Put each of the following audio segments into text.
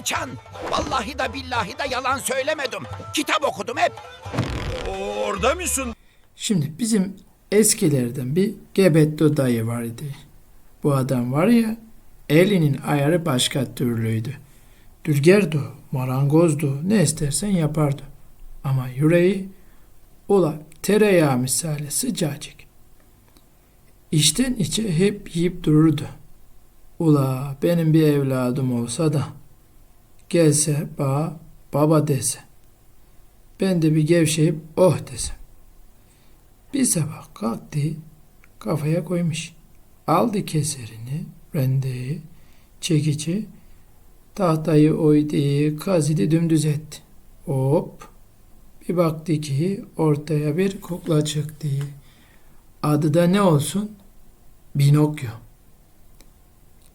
kaçan. Vallahi da billahi da yalan söylemedim. Kitap okudum hep. Orada mısın? Şimdi bizim eskilerden bir Gebetto dayı vardı. Bu adam var ya elinin ayarı başka türlüydü. Dülgerdu, marangozdu, ne istersen yapardı. Ama yüreği ula tereyağı misali sıcacık. İçten içe hep yiyip dururdu. Ula benim bir evladım olsa da gelse bana baba dese. Ben de bir gevşeyip oh desem. Bir sabah kalktı, kafaya koymuş. Aldı keserini, rendeyi, çekici, tahtayı oydu, kazidi dümdüz etti. Hop! Bir baktı ki ortaya bir kukla çıktı. Adı da ne olsun? Binokyo.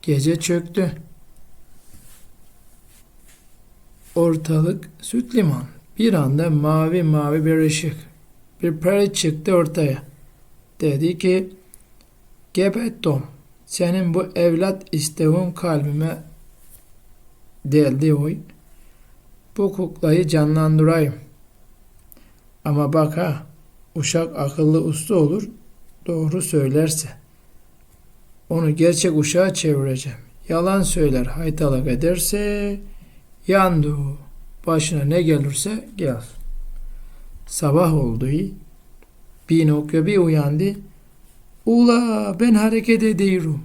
Gece çöktü. Ortalık süt liman. Bir anda mavi mavi bir ışık bir peri çıktı ortaya. Dedi ki Gebettom senin bu evlat isteğin kalbime deldi oy. Bu kuklayı canlandırayım. Ama bak ha uşak akıllı usta olur doğru söylerse. Onu gerçek uşağa çevireceğim. Yalan söyler haytalık ederse yandı o. Başına ne gelirse gelsin. Sabah oldu. Bir uyandı. Ula ben hareket ediyorum.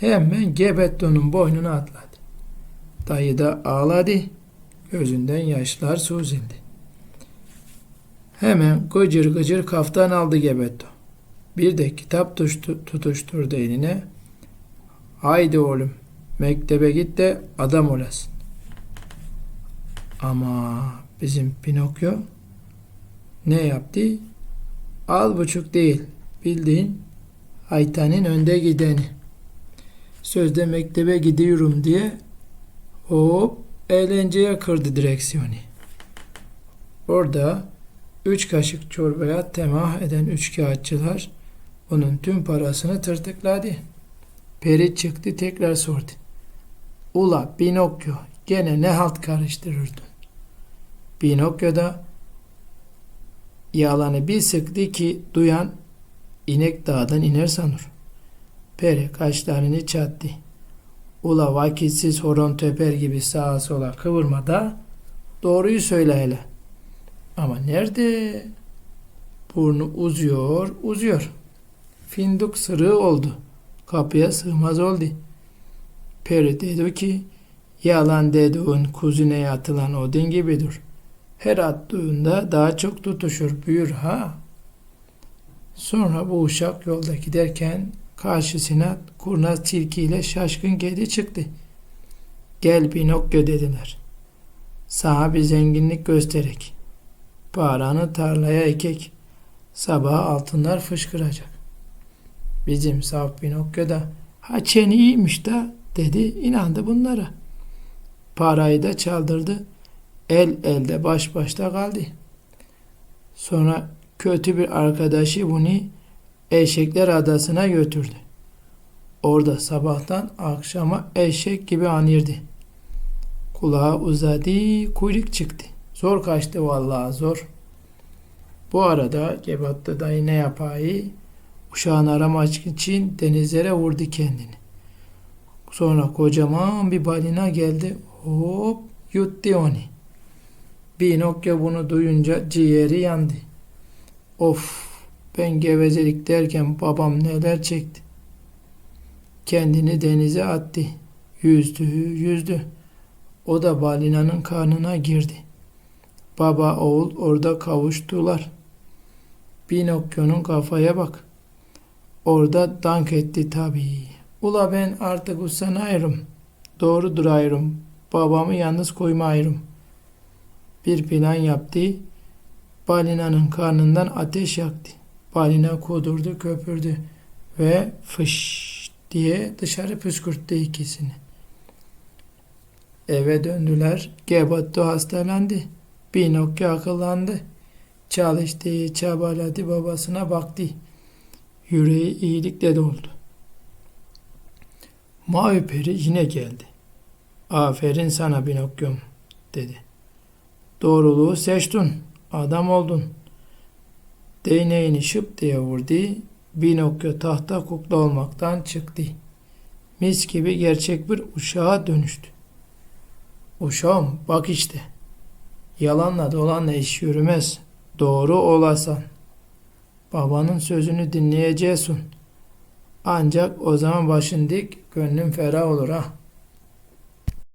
Hemen Gebetto'nun boynuna atladı. Dayı da ağladı. Gözünden yaşlar süzüldü. Hemen gıcır gıcır kaftan aldı Gebetto. Bir de kitap tuştu, tutuşturdu eline. Haydi oğlum mektebe git de adam olasın. Ama bizim Pinokyo ne yaptı? Al buçuk değil. Bildiğin Aytan'ın önde gideni. Sözde mektebe gidiyorum diye hop eğlenceye kırdı direksiyonu. Orada üç kaşık çorbaya temah eden üç kağıtçılar onun tüm parasını tırtıkladı. Peri çıktı tekrar sordu. Ula Pinokyo gene ne halt karıştırırdın? Pinokyo da yalanı bir sıktı ki duyan inek dağdan iner sanır. Peri kaşlarını çattı. Ula vakitsiz horon töper gibi sağa sola kıvırma da doğruyu söyle hele. Ama nerede? Burnu uzuyor, uzuyor. Finduk sırığı oldu. Kapıya sığmaz oldu. Peri dedi ki, yalan dediğin kuzine atılan odun gibidir. Her attığında daha çok tutuşur, büyür ha. Sonra bu uşak yolda giderken karşısına kurnaz tilkiyle şaşkın kedi çıktı. Gel Pinokyo dediler. Sana bir zenginlik gösterek. Paranı tarlaya ekek. Sabah altınlar fışkıracak. Bizim saf Pinokyo da ha çeni iyiymiş da dedi inandı bunlara. Parayı da çaldırdı. El elde baş başta kaldı. Sonra kötü bir arkadaşı bunu eşekler adasına götürdü. Orada sabahtan akşama eşek gibi anırdı. Kulağı uzadı, kuyruk çıktı. Zor kaçtı vallahi zor. Bu arada Gebatlı dayı ne yapayı? Uşağını aramak için denizlere vurdu kendini. Sonra kocaman bir balina geldi. Hop yuttu onu. Pinokyo bunu duyunca ciğeri yandı. Of ben gevezelik derken babam neler çekti. Kendini denize attı. Yüzdü, yüzdü. O da balinanın karnına girdi. Baba oğul orada kavuştular. Pinokyo'nun kafaya bak. Orada dank etti tabii. Ula ben artık usanayırım. Doğru durayırım. Babamı yalnız koymayırım. Bir plan yaptı. Balinanın karnından ateş yaktı. Balina kudurdu, köpürdü ve fış diye dışarı püskürttü ikisini. Eve döndüler. Gebatto hastalandı. Pinokyo akıllandı. Çalıştı, çabaladı, babasına baktı. Yüreği iyilikle doldu. Mavi peri yine geldi. Aferin sana Pinokyo'm dedi. Doğruluğu seçtin. Adam oldun. Değneğini şıp diye vurdu. Pinokyo tahta kukla olmaktan çıktı. Mis gibi gerçek bir uşağa dönüştü. Uşağım bak işte. Yalanla dolanla iş yürümez. Doğru olasan. Babanın sözünü dinleyeceksin. Ancak o zaman başın dik, gönlün ferah olur ha.